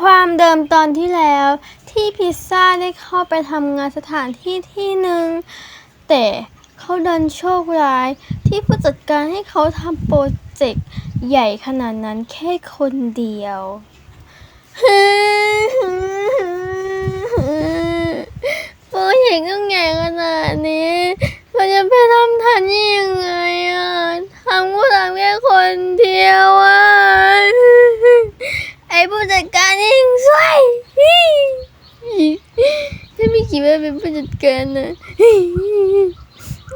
ความเดิมตอนที่แล้วที่พิซซ่าได้เข้าไปทำงานสถานที่ที่หนึ่ง แต่เขาดันโชคร้ายที่ผู้จัดการให้เขาทำโปรเจกต์ใหญ่ขนาดนั้นแค่คนเดียวโปรเจกต์ต้องใหญ่ขนาดนี้เราจะไปทำทันยังไงอะทำก็ทำแค่คนเดียวอะ ไอ้ผู้จัดการเองช่วยถ้าไม่ คิดว่าเป็นผู้จัดการนะ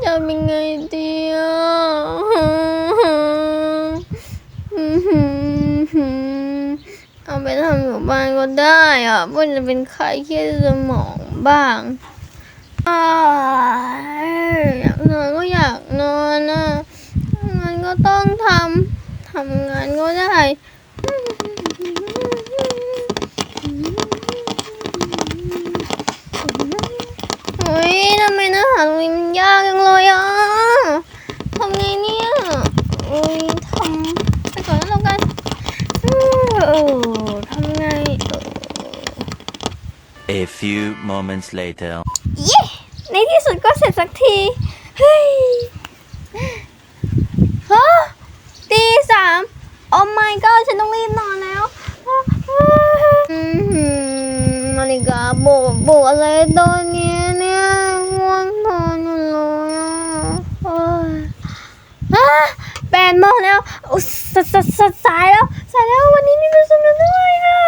จะทำยังไงดีอะเอาไปทำอยู่บ้านก็ได้อะเพื่อจะเป็นไข้เครียดสมองบ้างอยากนอนก็อยากนอนนะทำงานก็ต้องทำทำงานก็ได้ เฮ้ยทำไมเนื้อหาตรงนี้มันยากจังเลยอะ ทำไงเนี่ยเอ้ยทำไปก่อนแล้วกันเออทำไงเออ A few moments later. เย้ในที่สุดก็เสร็จสักที เฮ้ยฮะตีสามโอ้ my god ฉันต้องรีบนอนแล้วอือหือนาฬิกาโบกโบกอะไรตอนนี้เนี่ยง่วงนอนอยู่เลยอะเอ้ยอะแปดโมงแล้วสสสสายแล้ว สายแล้ววันนี้มีประชุมด้วยอะ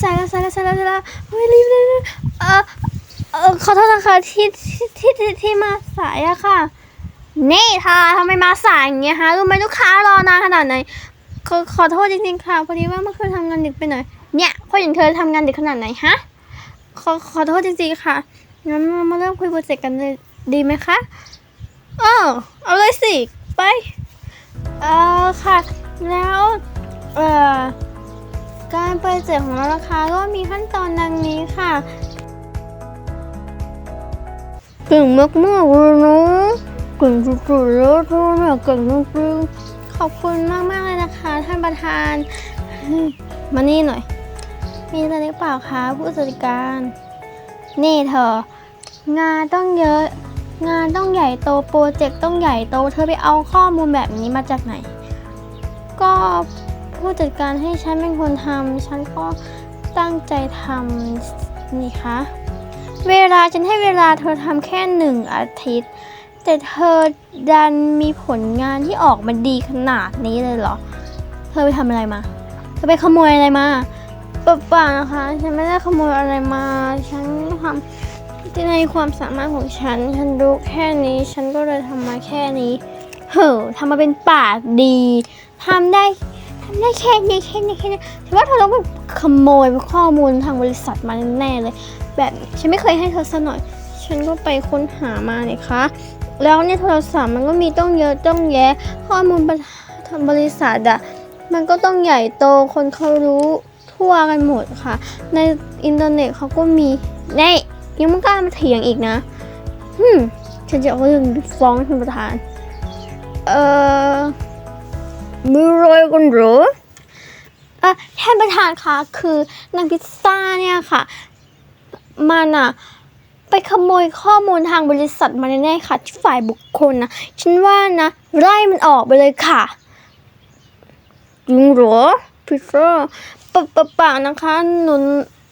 สายแล้วสายแล้วสายแล้วสายแล้วเฮ้ยรีบเลยนะเออเออขอโทษนะคะที่ที่ที่ที่ที่มาสายอะค่ะนี่เธอทำไมมาสายอย่างเงี้ยฮะรู้ไหมลูกค้ารอนานขนาดไหนขอขอโทษจริงๆค่ะพอดีว่าเมื่อคืนทำงานดึกไปหน่อยเนี่ยพออย่างเธอทำงานดึกขนาดไหนฮะขอขอโทษจริงๆค่ะงั้นมาเริ่มคุยโปรเจกต์กันเลยดีไหมคะเออเอาเลยสิไปเออค่ะ แล้วเอ่อการโปรเจกต์ของเรานะคะก็มีขั้นตอนดังนี้ค่ะเก่งมากๆเลยนะเก่งสุดๆแล้วเธอเนี่ยเก่งจริงๆขอบคุณมากๆเลยนะคะ ท่านประธาน มานี่หน่อย มีอะไรหรือเปล่าคะผู้จัดการ นี่เธอ งานต้องเยอะ งานต้องใหญ่โตโปรเจกต์ต้องใหญ่โต เธอไปเอาข้อมูลแบบนี้มาจากไหน ก็ผู้จัดการให้ฉันเป็นคนทำฉันก็ตั้งใจทำนี่คะเวลาฉันให้เวลาเธอทำแค่หนึ่งอาทิตย์ แต่เธอดันมีผลงานที่ออกมาดีขนาดนี้เลยเหรอ เธอไปทำอะไรมาเธอไปขโมยอะไรมาเปล่าๆนะคะ ฉันไม่ได้ขโมยอะไรมา ฉันทำในความสามารถของฉัน ฉันรู้แค่นี้ ฉันก็เลยทำมาแค่นี้เฮ้อทำมาเป็นปากดี ทำได้ทำได้แค่นี้แค่นี้แค่นี้ฉันว่าเธอต้องไปขโมยข้อมูลทางบริษัทมาแน่เลย แบบฉันไม่เคยให้เธอสักหน่อย ฉันก็ไปค้นหามาเนี่ยคะแล้วเนี่ยโทรศัพท์มันก็มีต้องเยอะต้องแยะ ข้อมูลทางบริษัทอะมันก็ต้องใหญ่โตคนเขารู้ทั่วกันหมดค่ะ ในอินเทอร์เน็ตเขาก็มีนี่ยังไม่กล้ามาเถียงอีกนะฮึมฉันจะเอาเรื่องฟ้องท่านประธาน เอ่อ มีอะไรกันเหรอเอ่อท่านประธานคะคือนางพิซซ่าเนี่ยค่ะ มันอะไปขโมยข้อมูลทางบริษัทมาแน่ๆค่ะ ที่ฝ่ายบุคคลนะฉันว่านะ ไล่มันออกไปเลยค่ะจริงเหรอพิซซ่าปะปะปะนะคะหนู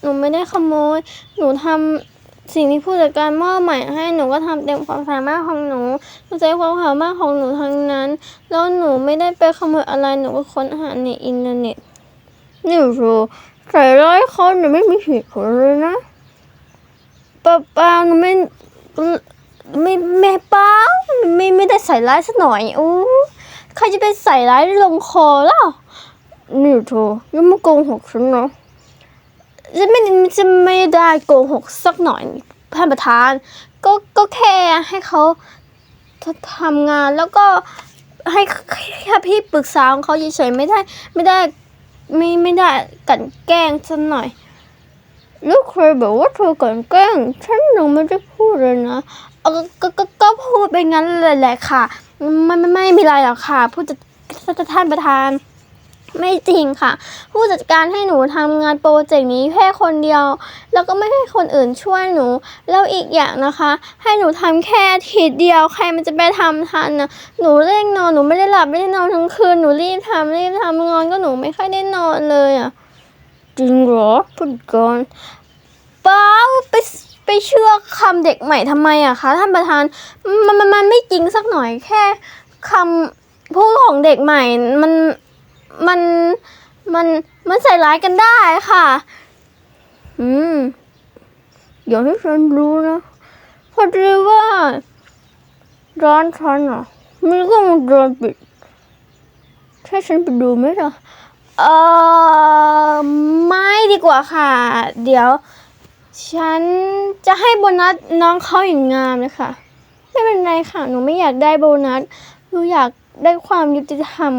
หนูไม่ได้ขโมย หนูทำ สิ่งที่ผู้จัดการมอบหมายให้หนูก็ทำเต็มความสามารถของหนูหนูใช้ความสามารถของหนูทั้งนั้น แล้วหนูไม่ได้ไปขโมยอะไรหนูก็ค้นหาในอินเทอร์เน็ตนี่เหรอใส่ร้ายเขาหนูไม่มีเหตุผลเลยนะปล่าปล่าหนูไม่ไม่แม่เปล่าไม่ไม่ได้ใส่ร้ายสักหน่อยอู้ใครจะไปใส่ร้ายลงคอล่ะนี่เธอยังมาโกหกฉันเนาะ จะไม่จะไม่ได้โกหกสักหน่อยท่านประธาน ก็ก็แค่ให้เขาทำงานแล้วก็ให้แค่พี่ปรึกษาของเขาเฉยๆไม่ได้ไม่ได้ไม่ไม่ได้กลันแกล้งสักหน่อยลูกเคยบอกว่าเธอกลันแกล้งฉันหนูไม่ได้พูดเลยนะก็ก็ก็พูดไปงั้นแหละค่ะ ไม่ไม่ไม่มีอะไรหรอกค่ะ ผู้จัดท่านประธาน ไม่จริงค่ะ ผู้จัดการให้หนูทำงานโปรเจกต์นี้แค่คนเดียว แล้วก็ไม่ให้คนอื่นช่วยหนู แล้วอีกอย่างนะคะ ให้หนูทำแค่อาทิตย์เดียวใครมันจะไปทำทันนะหนูเร่งนอนหนูไม่ได้หลับไม่ได้นอนทั้งคืนหนูรีบทำรีบทำงอนก็หนูไม่ค่อยได้นอนเลยอะจริงเหรอผู้จัดการเปล่าไปไปเชื่อคำเด็กใหม่ทำไมอะคะท่านประธานมันมันมันไม่จริงสักหน่อยแค่คำพูดของเด็กใหม่มัน มันมันมันใส่ร้ายกันได้ค่ะ อืมอย่างที่ฉันรู้นะพอดีว่าร้านฉันอะมีกล้องวงจรปิดถ้าฉันไปดูไหมล่ะเออไม่ดีกว่าค่ะ เดี๋ยว ฉันจะให้โบนัสน้องเขาอย่างงามเลยค่ะ ไม่เป็นไรค่ะ หนูไม่อยากได้โบนัส หนูอยากได้ความยุติธรรม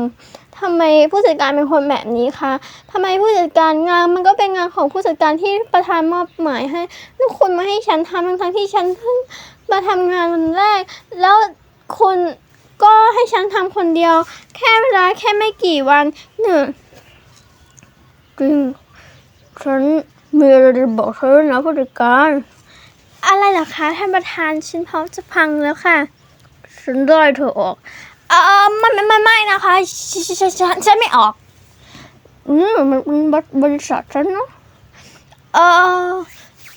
ทำไมผู้จัดการเป็นคนแบบนี้คะทำไมผู้จัดการงานมันก็เป็นงานของผู้จัดการที่ประธานมอบหมายให้แล้วคุณมาให้ฉันทำทั้งทั้งๆที่ฉันเพิ่งมาทำงานวันแรก แล้วคุณก็ให้ฉันทำคนเดียว แค่เวลาแค่ไม่กี่วันเนี่ยจริงฉันมีอะไรจะบอกเธอด้วยนะผู้จัดการ อะไรเหรอคะท่านประธานฉันพร้อมจะพังแล้วค่ะ ฉันได้เธอออก เออไม่ไม่ไม่ไม่นะคะฉฉฉฉันฉันไม่ออกอืมมันมันบริบริษัทฉันเนาะเออ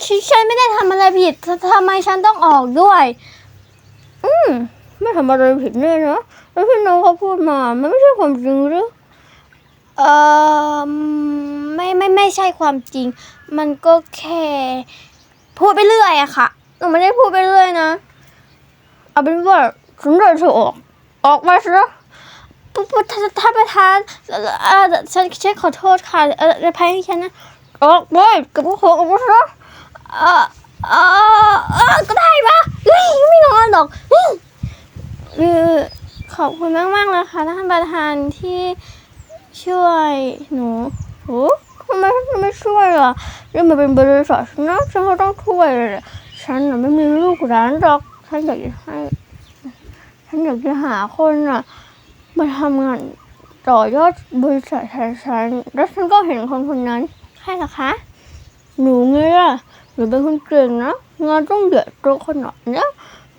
ฉันฉันไม่ได้ทำอะไรผิดททำไมฉันต้องออกด้วย อืมไม่ทำอะไรผิดเนี่ยนะแล้วที่น้องเขาพูดมามันไม่ใช่ความจริงหรือเออไม่ไม่ไม่ใช่ความจริง มันก็แค่พูดไปเรื่อยอะค่ะหนูไม่ได้พูดไปเรื่อยนะเอาเป็นว่าฉันได้เธอออก ออกมาซะปุ๊บปุ๊บท่านท่านประธานเอ่อเอ่อฉันฉันขอโทษค่ะเอออภัยให้ฉันนะออกไปกับพวกเขาออกมาซะเออเออเออก็ได้ปะเฮ้ยไม่นอนหรอกเฮ้ยเออขอบคุณมากมากๆเลยค่ะท่านประธานที่ช่วยหนูโอ้ทำไมทำไมช่วยล่ะนี่มันเป็นบริษัทฉันนะฉันก็ต้องช่วยเลยแหละฉันน่ะไม่มีลูกหลานหรอกฉันอยากจะให้ ฉันอยากจะหาคนอะมาทำงานต่อยอดบริษัทแทนฉันแล้วฉันก็เห็นคนคนนั้นใครเหรอคะ หนูไงล่ะหนูเป็นคนเก่งนะงานต้องเดือดโตขนาดเนี้ย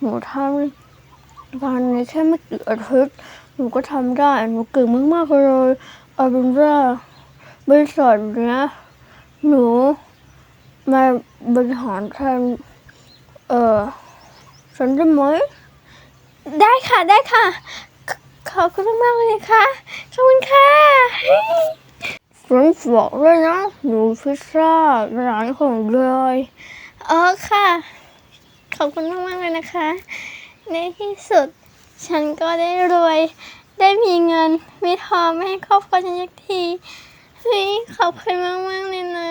หนูทำงานในแค่ไม่กี่อาทิตย์หนูก็ทำได้หนูเก่งมากๆเลยเอาเป็นว่าบริษัทเนี้ยหนูมาบริหารแทนเออฉันได้ไหม ได้ค่ะได้ค่ะขขอบคุณมากๆเลยค่ะ ขอบคุณค่ะฉันบอกเลยนะหนูพิซซ่าร้านของเลยเออค่ะ ขอบคุณมากๆเลยนะคะ ในที่สุด ฉันก็ได้รวย ได้มีเงิน มีทองมาให้ครอบครัวฉันสักทีเฮ้ยขอบคุณมากๆเลยนะ